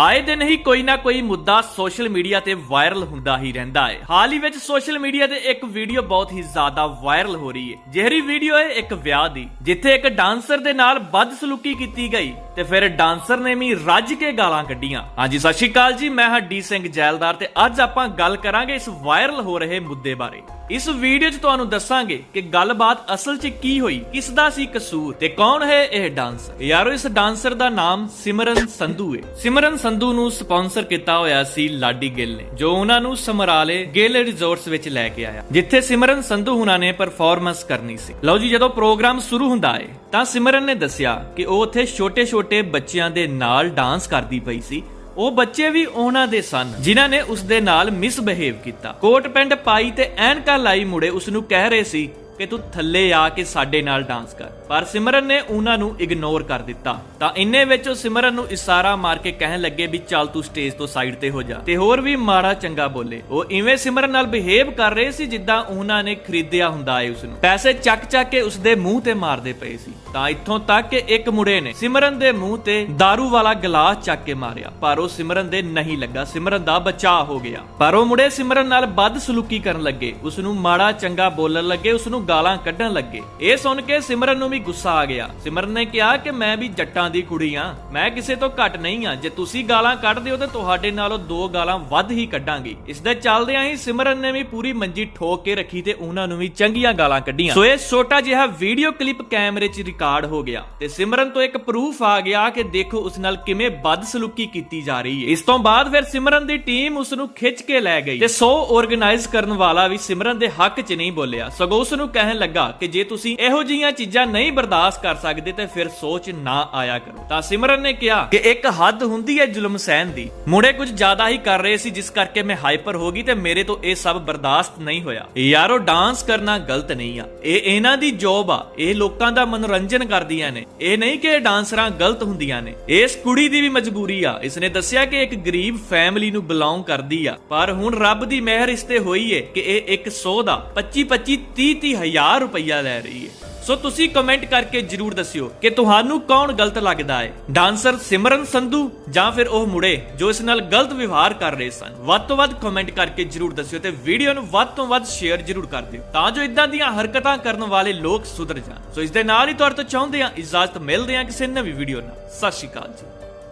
ਆਏ ਦਿਨ ਹੀ ਕੋਈ ਨਾ ਕੋਈ ਮੁੱਦਾ ਸੋਸ਼ਲ ਮੀਡੀਆ ਤੇ ਵਾਇਰਲ ਹੁੰਦਾ ਹੀ ਰਹਿੰਦਾ ਹੈ। ਹਾਲ ਹੀ ਵਿੱਚ ਸੋਸ਼ਲ ਮੀਡੀਆ ਤੇ ਇੱਕ ਵੀਡੀਓ ਬਹੁਤ ਹੀ ਜ਼ਿਆਦਾ ਵਾਇਰਲ ਹੋ ਰਹੀ ਹੈ। ਜਿਹੜੀ ਵੀਡੀਓ ਹੈ ਇੱਕ ਵਿਆਹ ਦੀ, ਜਿੱਥੇ ਇੱਕ ਡਾਂਸਰ ਦੇ ਨਾਲ ਬਦਸਲੂਕੀ ਕੀਤੀ ਗਈ ਤੇ ਫਿਰ ਡਾਂਸਰ ਨੇ ਵੀ ਰੱਜ ਕੇ ਗਾਲਾਂ ਕੱਢੀਆਂ। ਹਾਂਜੀ, ਸਤਿ ਸ਼੍ਰੀ ਅਕਾਲ ਜੀ, ਮੈਂ ਹਾਂ ਡੀ ਸਿੰਘ ਜੈਲਦਾਰ ਤੇ ਅੱਜ ਆਪਾਂ ਗੱਲ ਕਰਾਂਗੇ ਇਸ ਵਾਇਰਲ ਹੋ ਰਹੇ ਮੁੱਦੇ ਬਾਰੇ। ਇਸ ਵੀਡੀਓ 'ਚ ਤੁਹਾਨੂੰ ਦੱਸਾਂਗੇ ਕਿ ਗੱਲਬਾਤ ਅਸਲ 'ਚ ਕੀ ਹੋਈ ਕਿਸ ਦਾ ਸੀ ਕਸੂਰ ਤੇ ਕੌਣ ਹੈ ਇਹ ਡਾਂਸਰ? ਯਾਰੋ, ਇਸ ਡਾਂਸਰ ਦਾ ਨਾਮ ਸਿਮਰਨ ਸੰਧੂ ਹੈ ਸਿਮਰਨ ਸੰਧੂ ਨੂੰ ਸਪਾਂਸਰ ਕੀਤਾ ਹੋਇਆ ਸੀ ਲਾਡੀ ਗਿੱਲ ਨੇ, ਜੋ ਉਹਨਾਂ ਨੂੰ ਸਮਰਾਲੇ ਗਿੱਲ ਰਿਜ਼ੋਰਟਸ ਵਿੱਚ ਲੈ ਕੇ ਆਇਆ, ਜਿੱਥੇ ਸਿਮਰਨ ਸੰਧੂ ਹੁਣਾਂ ਨੇ ਪਰਫਾਰਮੈਂਸ ਕਰਨੀ ਸੀ। ਲਓ ਜੀ, ਜਦੋਂ ਪ੍ਰੋਗਰਾਮ ਸ਼ੁਰੂ ਹੁੰਦਾ ਹੈ ਤਾਂ ਸਿਮਰਨ ਨੇ ਦੱਸਿਆ ਕਿ ਉਹ ਉੱਥੇ ਛੋਟੇ-ਛੋਟੇ ਬੱਚਿਆਂ ਦੇ ਨਾਲ ਡਾਂਸ ਕਰਦੀ ਪਈ ਸੀ ਉਹ ਬੱਚੇ ਵੀ ਉਹਨਾਂ ਦੇ ਸਨ, ਜਿਨ੍ਹਾਂ ਨੇ ਉਸ ਦੇ ਨਾਲ ਮਿਸਬਿਹੇਵ ਕੀਤਾ। ਕੋਟ ਪੈਂਟ ਪਾਈ ਤੇ ਐਨਕਾ ਲਾਈ ਮੁੜੇ ਉਸ ਨੂੰ ਕਹਿ ਰਹੇ ਸੀ ਕਿ ਤੂੰ ਥੱਲੇ ਆ ਕੇ ਸਾਡੇ ਨਾਲ ਡਾਂਸ ਕਰ। ਪਰ ਸਿਮਰਨ ਨੇ ਉਹਨਾਂ ਨੂੰ ਇਗਨੋਰ ਕਰ ਦਿੱਤਾ। ਤਾਂ ਇੰਨੇ ਵਿੱਚ ਉਹ ਸਿਮਰਨ ਨੂੰ ਇਸ਼ਾਰਾ ਮਾਰ ਕੇ ਕਹਿਣ ਲੱਗੇ ਵੀ ਚੱਲ ਤੂੰ ਸਟੇਜ ਤੋਂ ਸਾਈਡ ਤੇ ਹੋ ਜਾ। ਤੇ ਹੋਰ ਵੀ ਮਾੜਾ ਚੰਗਾ ਬੋਲੇ। ਉਹ ਇਵੇਂ ਸਿਮਰਨ ਨਾਲ ਬਿਹੇਵ ਕਰ ਰਹੇ ਸੀ ਜਿੱਦਾਂ ਉਹਨਾਂ ਨੇ ਖਰੀਦਿਆ ਹੁੰਦਾ ਏ ਉਸ ਨੂੰ ਪੈਸੇ ਚੱਕ ਚੱਕ ਕੇ ਉਸ ਦੇ ਮੂੰਹ ਤੇ ਮਾਰਦੇ ਪਏ ਸੀ। ਤਾਂ ਇੱਥੋਂ ਤੱਕ ਕਿ ਇੱਕ ਮੁੰਡੇ ਨੇ ਸਿਮਰਨ ਦੇ ਮੂੰਹ ਤੇ दारू ਵਾਲਾ ਗਲਾਸ ਚੱਕ ਕੇ ਮਾਰਿਆ। ਪਰ ਉਹ ਸਿਮਰਨ ਦੇ ਨਹੀਂ ਲੱਗਾ। ਸਿਮਰਨ ਦਾ ਬਚਾਅ ਹੋ ਗਿਆ। ਪਰ ਉਹ ਮੁੰਡੇ ਸਿਮਰਨ ਨਾਲ ਬਦਸਲੂਕੀ ਕਰਨ ਲੱਗੇ। ਉਸ ਨੂੰ ਮਾੜਾ ਚੰਗਾ ਬੋਲਣ ਲੱਗੇ। ਉਸ ਨੂੰ ਗਾਲਾਂ ਕੱਢਣ ਲੱਗੇ। ਇਹ ਸੁਣ ਕੇ ਸਿਮਰਨ ਨੂੰ ਵੀ ਗੁੱਸਾ ਆ ਗਿਆ। ਸਿਮਰਨ ਨੇ ਕਿਹਾ ਕਿ ਮੈਂ ਵੀ ਜੱਟਾਂ ਦੀ ਕੁੜੀ ਆ। ਮੈਂ ਕਿਸੇ ਤੋਂ ਘੱਟ ਨਹੀਂ ਆ। ਜੇ ਤੁਸੀਂ ਗਾਲਾਂ ਕੱਢਦੇ ਹੋ ਤਾਂ ਤੁਹਾਡੇ ਨਾਲੋਂ ਦੋ ਗਾਲਾਂ ਵੱਧ ਹੀ ਕੱਢਾਂਗੀ। ਇਸ ਦੇ ਚੱਲਦਿਆਂ ਹੀ ਸਿਮਰਨ ਨੇ ਵੀ ਪੂਰੀ ਮੰਜੀ ਠੋਕ ਕੇ ਰੱਖੀ ਤੇ ਉਹਨਾਂ ਨੂੰ ਵੀ ਚੰਗੀਆਂ ਗਾਲਾਂ ਕੱਢੀਆਂ। ਸੋ ਇਹ ਛੋਟਾ ਜਿਹਾ ਵੀਡੀਓ ਕਲਿੱਪ ਕੈਮਰੇ 'ਚ ਰਿਕਾਰਡ ਹੋ ਗਿਆ ਤੇ ਸਿਮਰਨ ਤੋਂ ਇੱਕ ਪ੍ਰੂਫ ਆ ਗਿਆ ਕਿ ਦੇਖੋ ਉਸ ਨਾਲ ਕਿਵੇਂ ਬਦਸਲੂਕੀ ਕੀਤੀ ਜਾ ਰਹੀ ਹੈ। ਇਸ ਤੋਂ ਬਾਅਦ ਫਿਰ ਸਿਮਰਨ ਦੀ ਟੀਮ ਉਸ ਨੂੰ ਖਿੱਚ ਕੇ ਲੈ ਗਈ ਤੇ ਸੋ ਆਰਗੇਨਾਈਜ਼ ਕਰਨ ਵਾਲਾ ਵੀ ਸਿਮਰਨ ਦੇ ਹੱਕ 'ਚ ਨਹੀਂ ਬੋਲਿਆ। ਸਗੋਂ ਉਸ ਨੂੰ ਕਹਿਣ ਲੱਗਾ ਕਿ ਜੇ ਤੁਸੀਂ ਇਹੋ ਜਿਹੀਆਂ ਚੀਜ਼ਾਂ ਨਹੀਂ ਬਰਦਾਸ਼ਤ ਕਰ ਸਕਦੇ ਤੇ ਫਿਰ ਸੋਚ ਨਾ ਆਇਆ ਕਰੋ। ਤਾਂ ਸਿਮਰਨ ਨੇ ਕਿਹਾ ਕਿ ਇੱਕ ਹੱਦ ਹੁੰਦੀ ਹੈ ਜ਼ੁਲਮ ਸਹਿਣ ਦੀ। ਮੁੰਡੇ ਕੁਝ ਜ਼ਿਆਦਾ ਹੀ ਕਰ ਰਹੇ ਸੀ, ਜਿਸ ਕਰਕੇ ਮੈਂ ਹਾਈਪਰ ਹੋ ਗਈ ਤੇ ਮੇਰੇ ਤੋਂ ਇਹ ਸਭ ਬਰਦਾਸ਼ਤ ਨਹੀਂ ਹੋਇਆ। ਯਾਰੋ, ਡਾਂਸ ਕਰਨਾ ਗਲਤ ਨਹੀਂ ਆ। ਇਹ ਇਹਨਾਂ ਦੀ ਜੌਬ ਆ। ਇਹ ਲੋਕਾਂ ਦਾ ਮਨੋਰੰਜਨ ਕਰਦੀਆਂ ਨੇ। ਇਹ ਨਹੀਂ ਕਿ ਇਹ ਡਾਂਸਰਾਂ ਗਲਤ ਹੁੰਦੀਆਂ ਨੇ। ਇਸ ਕੁੜੀ ਦੀ ਵੀ ਮਜਬੂਰੀ ਆ। ਇਸਨੇ ਦੱਸਿਆ ਕਿ ਇੱਕ ਗਰੀਬ ਫੈਮਿਲੀ ਨੂੰ ਬਿਲੋਂਗ ਕਰਦੀ ਆ। ਪਰ ਹੁਣ ਰੱਬ ਦੀ ਮਿਹਰ ਇਸ ਤੇ ਹੋਈ ਏ ਕਿ ਇਹ ਇੱਕ 100 ਦਾ 25 25 30 30 ਹਜ਼ਾਰ ਰੁਪਈਆ ਲੈ ਰਹੀ ਏ ਸੋ ਤੁਸੀਂ ਕਮੈਂਟ ਕਰਕੇ ਜਰੂਰ ਦੱਸਿਓ ਕਿ ਤੁਹਾਨੂੰ ਕੌਣ ਗਲਤ ਲੱਗਦਾ ਹੈ। ਡਾਂਸਰ ਸਿਮਰਨ ਸੰਧੂ ਜਾਂ ਫਿਰ ਉਹ ਮੁੰਡੇ ਜੋ ਇਸ ਨਾਲ ਗਲਤ ਵਿਵਹਾਰ ਕਰ ਰਹੇ ਸਨ। ਵੱਧ ਤੋਂ ਵੱਧ ਕਮੈਂਟ ਕਰਕੇ ਜਰੂਰ ਦੱਸਿਓ ਤੇ ਵੀਡੀਓ ਨੂੰ ਵੱਧ ਤੋਂ ਵੱਧ ਸ਼ੇਅਰ ਜਰੂਰ ਕਰ ਦਿਓ। ਤਾਂ ਜੋ ਇਦਾਂ ਦੀਆਂ ਹਰਕਤਾਂ ਕਰਨ ਵਾਲੇ ਲੋਕ ਸੁਧਰ ਜਾਣ। ਸੋ ਇਸ ਦੇ ਨਾਲ ਹੀ ਤੁਹਾਡੇ ਤੋਂ ਚਾਹੁੰਦੇ ਆ ਇਜਾਜ਼ਤ ਮਿਲਦੇ ਆ ਕਿਸੇ ਨਵੀਂ ਵੀਡੀਓ ਨਾਲ। ਸਤਿ ਸ਼੍ਰੀ ਅਕਾਲ ਜੀ।